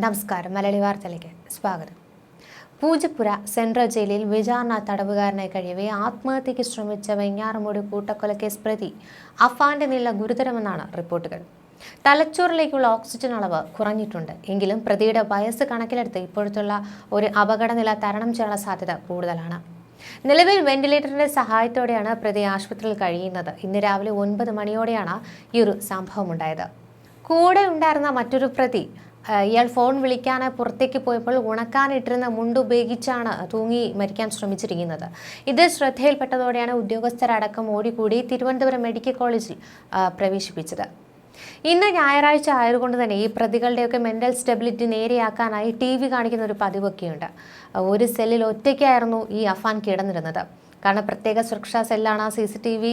നമസ്കാരം. മലയാളി വാർത്തയിലേക്ക് സ്വാഗതം. പൂജപ്പുര സെൻട്രൽ ജയിലിൽ വിചാരണ തടവുകാരനായി കഴിയവേ ആത്മഹത്യയ്ക്ക് ശ്രമിച്ച വെഞ്ഞാറമൂട് കൂട്ടക്കൊലക്കേസ് പ്രതി അഫാന്റെ നില ഗുരുതരമെന്നാണ് റിപ്പോർട്ടുകൾ. തലച്ചോറിലേക്കുള്ള ഓക്സിജൻ അളവ് കുറഞ്ഞിട്ടുണ്ട്. എങ്കിലും പ്രതിയുടെ വയസ്സ് കണക്കിലെടുത്ത് ഇപ്പോഴത്തുള്ള ഒരു അപകടനില തരണം ചെയ്യാനുള്ള സാധ്യത കൂടുതലാണ്. നിലവിൽ വെന്റിലേറ്ററിന്റെ സഹായത്തോടെയാണ് പ്രതി ആശുപത്രിയിൽ കഴിയുന്നത്. ഇന്ന് രാവിലെ ഒൻപത് മണിയോടെയാണ് ഈ ഒരു സംഭവം ഉണ്ടായത്. കൂടെ ഉണ്ടായിരുന്ന മറ്റൊരു പ്രതി ഇയാൾ ഫോൺ വിളിക്കാൻ പുറത്തേക്ക് പോയപ്പോൾ ഉണക്കാനിട്ടിരുന്ന മുണ്ട് ഉപയോഗിച്ചാണ് തൂങ്ങി മരിക്കാൻ ശ്രമിച്ചിരിക്കുന്നത്. ഇത് ശ്രദ്ധയിൽപ്പെട്ടതോടെയാണ് ഉദ്യോഗസ്ഥരടക്കം ഓടിക്കൂടി തിരുവനന്തപുരം മെഡിക്കൽ കോളേജിൽ പ്രവേശിപ്പിച്ചത്. ഇന്ന് ഞായറാഴ്ച ആയതുകൊണ്ട് തന്നെ ഈ പ്രതികളുടെയൊക്കെ മെന്റൽ സ്റ്റെബിലിറ്റി നേരെയാക്കാനായി ടി വി കാണിക്കുന്ന ഒരു പതിവൊക്കെയുണ്ട്. ഒരു സെല്ലിൽ ഒറ്റയ്ക്കായിരുന്നു ഈ അഫാൻ കിടന്നിരുന്നത്. കാരണം പ്രത്യേക സുരക്ഷാ സെല്ലാണ് ആ C C T V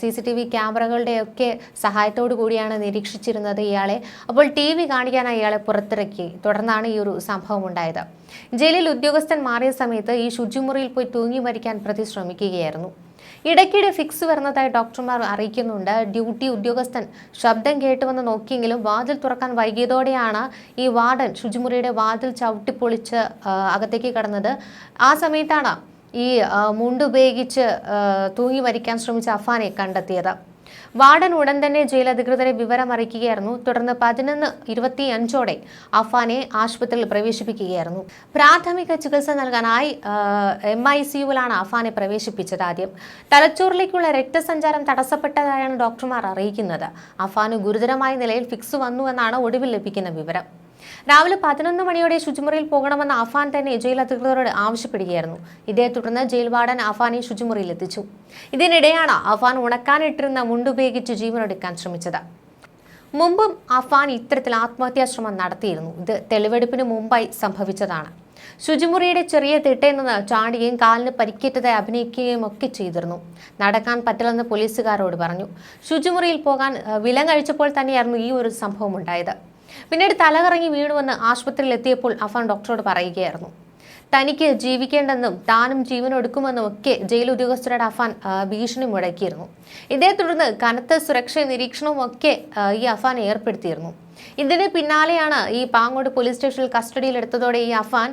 C C T V ക്യാമറകളുടെയൊക്കെ സഹായത്തോടു കൂടിയാണ് നിരീക്ഷിച്ചിരുന്നത് ഇയാളെ. അപ്പോൾ ടി വി കാണിക്കാനായി ഇയാളെ പുറത്തിറക്കി. തുടർന്നാണ് ഈ ഒരു സംഭവം ഉണ്ടായത്. ജയിലിൽ ഉദ്യോഗസ്ഥൻ മാറിയ സമയത്ത് ഈ ശുചിമുറിയിൽ പോയി തൂങ്ങി മരിക്കാൻ പ്രതി ശ്രമിക്കുകയായിരുന്നു ഇടയ്ക്കിടെ ഫിക്സ് വരുന്നതായി ഡോക്ടർമാർ അറിയിക്കുന്നുണ്ട്. ഡ്യൂട്ടി ഉദ്യോഗസ്ഥൻ ശബ്ദം കേട്ടുവന്ന് നോക്കിയെങ്കിലും വാതിൽ തുറക്കാൻ വൈകിയതോടെയാണ് ഈ വാർഡൻ ശുചിമുറിയുടെ വാതിൽ ചവിട്ടിപ്പൊളിച്ച് അകത്തേക്ക് കടന്നത്. ആ സമയത്താണ് ഈ മുണ്ടുപയോഗിച്ച് തൂങ്ങി മരിക്കാൻ ശ്രമിച്ച അഫാനെ കണ്ടെത്തിയത്. വാർഡൻ ഉടൻ തന്നെ ജയിൽ അധികൃതരെ വിവരം അറിയിക്കുകയായിരുന്നു തുടർന്ന് പതിനൊന്ന് ഇരുപത്തി അഞ്ചോടെ അഫാനെ ആശുപത്രിയിൽ പ്രവേശിപ്പിക്കുകയായിരുന്നു. പ്രാഥമിക ചികിത്സ നൽകാനായി എം ഐ സിയുവിലാണ് അഫാനെ പ്രവേശിപ്പിച്ചത് ആദ്യം. തലച്ചോറിലേക്കുള്ള രക്തസഞ്ചാരം തടസ്സപ്പെട്ടതായാണ് ഡോക്ടർമാർ അറിയിക്കുന്നത്. അഫാന് ഗുരുതരമായ നിലയിൽ ഫിക്സ് വന്നുവെന്നാണ് ഒടുവിൽ ലഭിക്കുന്ന വിവരം. രാവിലെ പതിനൊന്ന് മണിയോടെ ശുചിമുറിയിൽ പോകണമെന്ന് അഫാൻ തന്നെ ജയിൽ അധികൃതരോട് ആവശ്യപ്പെടുകയായിരുന്നു. ഇതേ തുടർന്ന് ജയിൽ വാർഡൻ അഫാനെ ശുചിമുറിയിൽ എത്തിച്ചു. ഇതിനിടെയാണ് അഫാൻ ഉണക്കാനിട്ടിരുന്ന മുണ്ടുപയോഗിച്ച് ജീവനെടുക്കാൻ ശ്രമിച്ചത്. മുമ്പും അഫാൻ ഇത്തരത്തിൽ ആത്മഹത്യാശ്രമം നടത്തിയിരുന്നു. ഇത് തെളിവെടുപ്പിന് മുമ്പായി സംഭവിച്ചതാണ്. ശുചിമുറിയുടെ ചെറിയ തിട്ടയിൽ നിന്ന് ചാടുകയും കാലിന് പരിക്കേറ്റതായി അഭിനയിക്കുകയും ഒക്കെ ചെയ്തിരുന്നു. നടക്കാൻ പറ്റില്ലെന്ന് പോലീസുകാരോട് പറഞ്ഞു. ശുചിമുറിയിൽ പോകാൻ വിലങ്ങഴിച്ചപ്പോൾ തന്നെയായിരുന്നു ഈ ഒരു സംഭവം ഉണ്ടായത്. പിന്നീട് തലകറങ്ങി വീണുവെന്ന് ആശുപത്രിയിൽ എത്തിയപ്പോൾ അഫാൻ ഡോക്ടറോട് പറയുകയായിരുന്നു. തനിക്ക് ജീവിക്കേണ്ടെന്നും താനും ജീവനൊടുക്കുമെന്നും ഒക്കെ ജയിൽ ഉദ്യോഗസ്ഥരുടെ അഫാൻ ഭീഷണി മുഴക്കിയിരുന്നു. ഇതേ തുടർന്ന് കനത്ത സുരക്ഷ നിരീക്ഷണവും ഒക്കെ ഈ അഫാൻ ഏർപ്പെടുത്തിയിരുന്നു. ഇതിന് പിന്നാലെയാണ് ഈ പാങ്ങോട് പോലീസ് സ്റ്റേഷനിൽ കസ്റ്റഡിയിലെടുത്തതോടെ ഈ അഫാൻ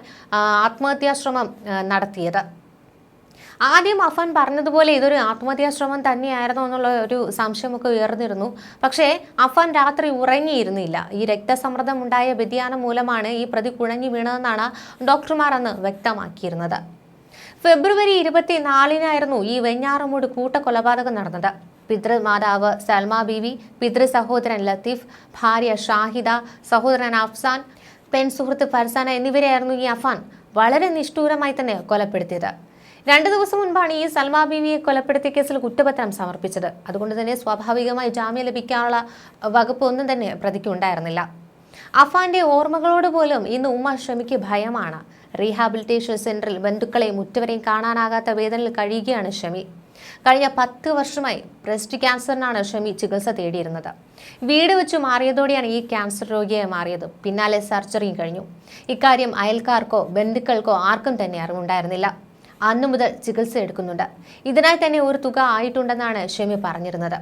ആത്മഹത്യാശ്രമം നടത്തിയത്. ആദ്യം അഫാൻ പറഞ്ഞതുപോലെ ഇതൊരു ആത്മഹത്യാ ശ്രമം തന്നെയായിരുന്നു എന്നുള്ള ഒരു സംശയമൊക്കെ ഉയർന്നിരുന്നു. പക്ഷേ അഫാൻ രാത്രി ഉറങ്ങിയിരുന്നില്ല. ഈ രക്തസമ്മർദ്ദം ഉണ്ടായ വ്യതിയാനം മൂലമാണ് ഈ പ്രതി കുഴഞ്ഞു വീണതെന്നാണ് ഡോക്ടർമാർ അന്ന് വ്യക്തമാക്കിയിരുന്നത്. ഫെബ്രുവരി ഇരുപത്തിനാലിനായിരുന്നു ഈ വെഞ്ഞാറമൂട് കൂട്ടക്കൊലപാതകം നടന്നത്. പിതൃമാതാവ് സൽമ ബീവി പിതൃ സഹോദരൻ ലത്തീഫ് ഭാര്യ ഷാഹിദ സഹോദരൻ അഫ്സാൻ പെൺ സുഹൃത്ത് ഫർസാന എന്നിവരെയായിരുന്നു ഈ അഫാൻ വളരെ നിഷ്ഠൂരമായി തന്നെ കൊലപ്പെടുത്തിയത്. രണ്ടു ദിവസം മുൻപാണ് ഈ സൽമാ ബീവിയെ കൊലപ്പെടുത്തിയ കേസിൽ കുറ്റപത്രം സമർപ്പിച്ചത്. അതുകൊണ്ട് തന്നെ സ്വാഭാവികമായി ജാമ്യം ലഭിക്കാനുള്ള വകുപ്പ് ഒന്നും തന്നെ പ്രതിക്ക് ഉണ്ടായിരുന്നില്ല. അഫാന്റെ ഓർമ്മകളോട് പോലും ഇന്ന് ഉമ്മ ഷമിക്ക് ഭയമാണ്. റീഹാബിലിറ്റേഷൻ സെന്ററിൽ ബന്ധുക്കളെയും മുറ്റവരെയും കാണാനാകാത്ത വേദനയിൽ കഴിയുകയാണ് ഷമി. കഴിഞ്ഞ പത്ത് വർഷമായി ബ്രസ്റ്റ് ക്യാൻസറിനാണ് ഷമി ചികിത്സ തേടിയിരുന്നത്. വീട് വെച്ച് മാറിയതോടെയാണ് ഈ ക്യാൻസർ രോഗിയായി മാറിയത്. പിന്നാലെ സർജറിയും കഴിഞ്ഞു. ഇക്കാര്യം അയൽക്കാർക്കോ ബന്ധുക്കൾക്കോ ആർക്കും തന്നെ അറിവുണ്ടായിരുന്നില്ല. അന്നു മുതൽ ചികിത്സ എടുക്കുന്നുണ്ട്. ഇതിനായി തന്നെ ഒരു തുക ആയിട്ടുണ്ടെന്നാണ് ഷെമി പറഞ്ഞിരുന്നത്.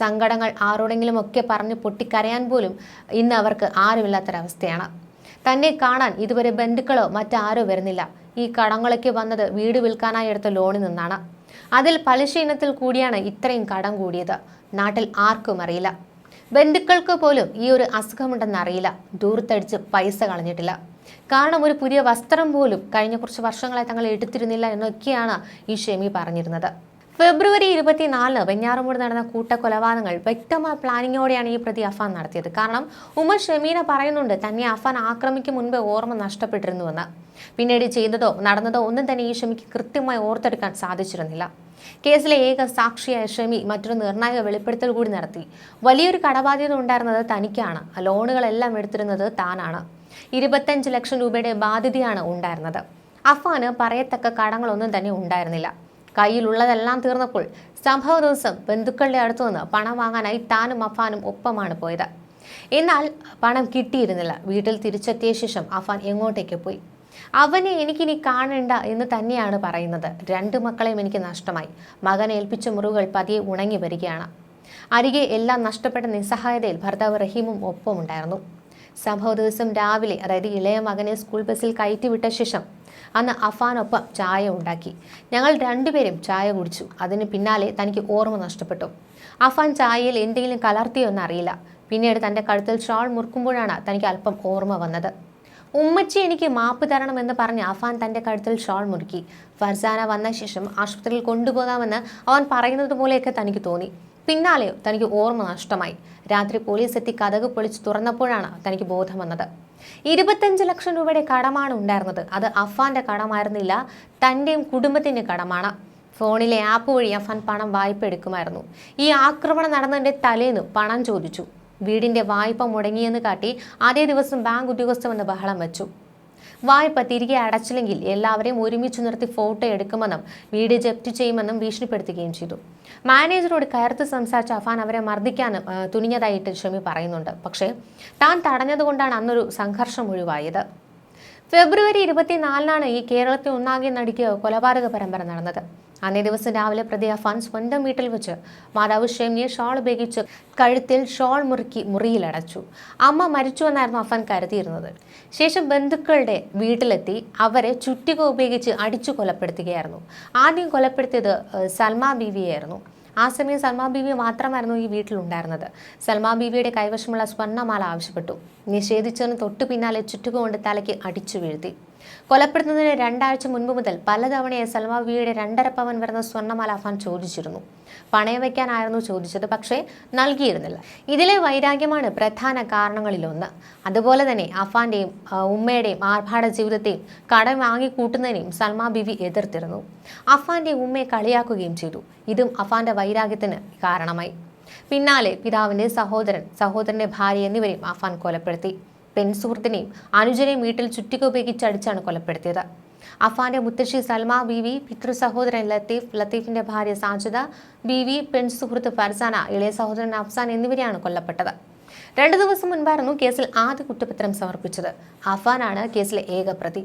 സങ്കടങ്ങൾ ആരോടെങ്കിലും ഒക്കെ പറഞ്ഞ് പൊട്ടിക്കരയാൻ പോലും ഇന്ന് അവർക്ക് ആരുമില്ലാത്തൊരവസ്ഥയാണ്. തന്നെ കാണാൻ ഇതുവരെ ബന്ധുക്കളോ മറ്റാരോ വരുന്നില്ല. ഈ കടങ്ങളൊക്കെ വന്നത് വീട് വിൽക്കാനായി എടുത്ത ലോണിൽ നിന്നാണ്. അതിൽ പലിശ ഇനത്തിൽ കൂടിയാണ് ഇത്രയും കടം കൂടിയത്. നാട്ടിൽ ആർക്കും അറിയില്ല. ബന്ധുക്കൾക്ക് പോലും ഈ ഒരു അസുഖമുണ്ടെന്ന് അറിയില്ല. ദൂരത്തടിച്ച് പൈസ കളഞ്ഞിട്ടില്ല. കാരണം ഒരു പുതിയ വസ്ത്രം പോലും കഴിഞ്ഞ കുറച്ച് വർഷങ്ങളായി തങ്ങൾ എടുത്തിരുന്നില്ല എന്നൊക്കെയാണ് ഈ ഷെമി പറഞ്ഞിരുന്നത്. ഫെബ്രുവരി ഇരുപത്തിനാലിന് വെഞ്ഞാറമൂട് നടന്ന കൂട്ടക്കൊലപാതകങ്ങൾ വ്യക്തമായ പ്ലാനിങ്ങോടെയാണ് ഈ പ്രതി അഫാൻ നടത്തിയത്. കാരണം ഉമർ ഷമീന പറയുന്നുണ്ട് തന്നെ അഫാൻ ആക്രമിക്കും മുൻപേ ഓർമ്മ നഷ്ടപ്പെട്ടിരുന്നുവെന്ന്. പിന്നീട് ചെയ്തതോ നടന്നതോ ഒന്നും തന്നെ ഈ ഷമിക്ക് കൃത്യമായി ഓർത്തെടുക്കാൻ സാധിച്ചിരുന്നില്ല. കേസിലെ ഏക സാക്ഷിയായ ഷമി മറ്റൊരു നിർണായക വെളിപ്പെടുത്തൽ കൂടി നടത്തി. വലിയൊരു കടബാധ്യത ഉണ്ടായിരുന്നത് തനിക്കാണ്. ലോണുകളെല്ലാം എടുത്തിരുന്നത് താനാണ്. ഇരുപത്തഞ്ച് ലക്ഷം രൂപയുടെ ബാധ്യതയാണ് ഉണ്ടായിരുന്നത്. അഫാന് പറയത്തക്ക കടങ്ങളൊന്നും തന്നെ ഉണ്ടായിരുന്നില്ല. കയ്യിലുള്ളതെല്ലാം തീർന്നപ്പോൾ സംഭവ ദിവസം ബന്ധുക്കളുടെ അടുത്തു നിന്ന് പണം വാങ്ങാനായി താനും അഫാനും ഒപ്പമാണ് പോയത്. എന്നാൽ പണം കിട്ടിയിരുന്നില്ല. വീട്ടിൽ തിരിച്ചെത്തിയ ശേഷം അഫാൻ എങ്ങോട്ടേക്ക് പോയി? അവനെ എനിക്കിനി കാണണ്ട എന്ന് തന്നെയാണ് പറയുന്നത്. രണ്ട് മക്കളെയും എനിക്ക് നഷ്ടമായി. മകനെ ഏൽപ്പിച്ച മുറിവുകൾ പതിയെ ഉണങ്ങി വരികയാണ്. അരികെ എല്ലാം നഷ്ടപ്പെട്ട നിസ്സഹായതയിൽ ഭർത്താവ് റഹീമും ഒപ്പമുണ്ടായിരുന്നു. സംഭവ ദിവസം രാവിലെ അതായത് ഇളയ മകനെ സ്കൂൾ ബസ്സിൽ കയറ്റിവിട്ട ശേഷം അന്ന് അഫാനൊപ്പം ചായ ഉണ്ടാക്കി. ഞങ്ങൾ രണ്ടുപേരും ചായ കുടിച്ചു. അതിന് പിന്നാലെ തനിക്ക് ഓർമ്മ നഷ്ടപ്പെട്ടു. അഫാൻ ചായയിൽ എന്തെങ്കിലും കലർത്തിയോ എന്നറിയില്ല പിന്നീട് തന്റെ കഴുത്തിൽ ഷാൾ മുറുക്കുമ്പോഴാണ് തനിക്ക് അല്പം ഓർമ്മ വന്നത്. ഉമ്മച്ചി എനിക്ക് മാപ്പ് തരണമെന്ന് പറഞ്ഞ് അഫാൻ തന്റെ കഴുത്തിൽ ഷാൾ മുറുക്കി. ഫർസാന വന്ന ശേഷം ആശുപത്രിയിൽ കൊണ്ടുപോകാമെന്ന് അവൻ പറയുന്നത് പോലെയൊക്കെ തനിക്ക് തോന്നി. പിന്നാലെയോ തനിക്ക് ഓർമ്മ നഷ്ടമായി. രാത്രി പോലീസ് എത്തി കഥക് പൊളിച്ച് തുറന്നപ്പോഴാണ് തനിക്ക് ബോധം വന്നത്. ഇരുപത്തഞ്ച് ലക്ഷം രൂപയുടെ കടമാണ് ഉണ്ടായിരുന്നത്. അത് അഫാന്റെ കടമായിരുന്നില്ല തന്റെയും കുടുംബത്തിന്റെ കടമാണ്. ഫോണിലെ ആപ്പ് വഴി അഫാൻ പണം വായ്പ എടുക്കുമായിരുന്നു. ഈ ആക്രമണം നടന്നതിന്റെ തലേന്ന് പണം ചോദിച്ചു. വീടിന്റെ വായ്പ മുടങ്ങിയെന്ന് കാട്ടി അതേ ദിവസം ബാങ്ക് ഉദ്യോഗസ്ഥൻ വന്ന് ബഹളം വെച്ചു. വായ്പ തിരികെ അടച്ചില്ലെങ്കിൽ എല്ലാവരെയും ഒരുമിച്ച് നിർത്തി ഫോട്ടോ എടുക്കുമെന്നും വീട് ജപ്തി ചെയ്യുമെന്നും ഭീഷണിപ്പെടുത്തുകയും ചെയ്തു. മാനേജറോട് കയർത്ത് സംസാരിച്ച അഫാൻ അവരെ മർദ്ദിക്കാനും തുനിഞ്ഞതായിട്ട് ഷമി പറയുന്നുണ്ട്. പക്ഷേ താൻ തടഞ്ഞതുകൊണ്ടാണ് അന്നൊരു സംഘർഷം ഒഴിവായത്. ഫെബ്രുവരി ഇരുപത്തിനാലിനാണ് ഈ കേരളത്തെ ഒന്നാകെ നടുക്കിയ കൊലപാതക പരമ്പര നടന്നത്. അന്നേ ദിവസം രാവിലെ പ്രതി അഫാൻ സ്വന്തം വീട്ടിൽ വെച്ച് മാതാവ് ഷെമിയെ ഷോൾ ഉപയോഗിച്ച് കഴുത്തിൽ ഷോൾ മുറുക്കി മുറിയിലടച്ചു അമ്മ മരിച്ചുവെന്നായിരുന്നു അഫാൻ കരുതിയിരുന്നത്. ശേഷം ബന്ധുക്കളുടെ വീട്ടിലെത്തി അവരെ ചുറ്റിക ഉപയോഗിച്ച് അടിച്ചു കൊലപ്പെടുത്തുകയായിരുന്നു. ആദ്യം കൊലപ്പെടുത്തിയത് സൽമ ബീവിയായിരുന്നു. ആ സമയം സൽമാ ബീവി മാത്രമായിരുന്നു ഈ വീട്ടിലുണ്ടായിരുന്നത് സൽമാ ബീവിയുടെ കൈവശമുള്ള സ്വർണമാല ആവശ്യപ്പെട്ടു. നിഷേധിച്ചതിന് തൊട്ടു പിന്നാലെ ചുറ്റുകൊണ്ട് തലയ്ക്ക് അടിച്ചു വീഴ്ത്തി. കൊലപ്പെടുത്തുന്നതിന് രണ്ടാഴ്ച മുൻപ് മുതൽ പലതവണയായി സൽമ വിയുടെ രണ്ടര പവൻ വരുന്ന സ്വർണമാല അഫാൻ ചോദിച്ചിരുന്നു. പണയം വയ്ക്കാനായിരുന്നു ചോദിച്ചത് പക്ഷേ നൽകിയിരുന്നില്ല. ഇതിലെ വൈരാഗ്യമാണ് പ്രധാന കാരണങ്ങളിലൊന്ന്. അതുപോലെ തന്നെ അഫാന്റെയും ഉമ്മയുടെയും ആർഭാട ജീവിതത്തെയും കടം വാങ്ങിക്കൂട്ടുന്നതിനെയും സൽമാ ബിവി എതിർത്തിരുന്നു. അഫാന്റെ ഉമ്മയെ കളിയാക്കുകയും ചെയ്തു. ഇതും അഫാന്റെ വൈരാഗ്യത്തിന് കാരണമായി. പിന്നാലെ പിതാവിന്റെ സഹോദരൻ സഹോദരന്റെ ഭാര്യ എന്നിവരെയും അഫാൻ കൊലപ്പെടുത്തി. പെൺസുഹൃത്തിനെയും അനുജനെയും വീട്ടിൽ ചുറ്റിക ഉപയോഗിച്ച് അടിച്ചാണ് കൊലപ്പെടുത്തിയത്. അഫാന്റെ മുത്തശ്ശി സൽമ ബീവി പിതൃ സഹോദരൻ ലത്തീഫ് ലത്തീഫിന്റെ ഭാര്യ സാജിദ ബീവി പെൺസുഹൃത്ത് ഫർസാന ഇളയ സഹോദരൻ അഫ്സാൻ എന്നിവരെയാണ് കൊല്ലപ്പെട്ടത്. രണ്ടു ദിവസം മുൻപായിരുന്നു കേസിൽ ആദ്യ കുറ്റപത്രം സമർപ്പിച്ചത്. അഫാനാണ് കേസിലെ ഏക പ്രതി.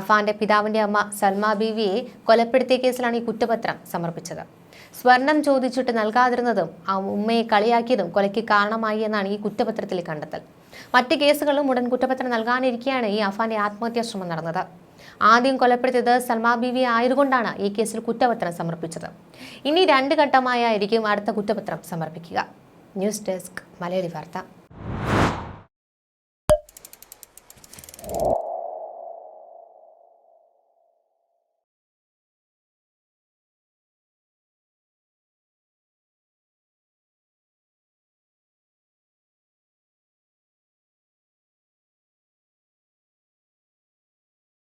അഫാന്റെ പിതാവിന്റെ അമ്മ സൽമ ബീവിയെ കൊലപ്പെടുത്തിയ കേസിലാണ് ഈ കുറ്റപത്രം സമർപ്പിച്ചത്. സ്വർണം ചോദിച്ചിട്ട് നൽകാതിരുന്നതും ആ ഉമ്മയെ കളിയാക്കിയതും കൊലയ്ക്ക് കാരണമായി എന്നാണ് ഈ കുറ്റപത്രത്തിൽ കണ്ടെത്തൽ. മറ്റ് കേസുകളും ഉടൻ കുറ്റപത്രം നൽകാനിരിക്കെയാണ് ഈ അഫാന്റെ ആത്മഹത്യാ ശ്രമം നടന്നത്. ആദ്യം കൊലപ്പെടുത്തിയത് സൽമാ ബീവി ആയതുകൊണ്ടാണ് ഈ കേസിൽ കുറ്റപത്രം സമർപ്പിച്ചത്. ഇനി രണ്ട് ഘട്ടമായായിരിക്കും അടുത്ത കുറ്റപത്രം സമർപ്പിക്കുക. ന്യൂസ് ഡെസ്ക് മലയാളി വാർത്ത.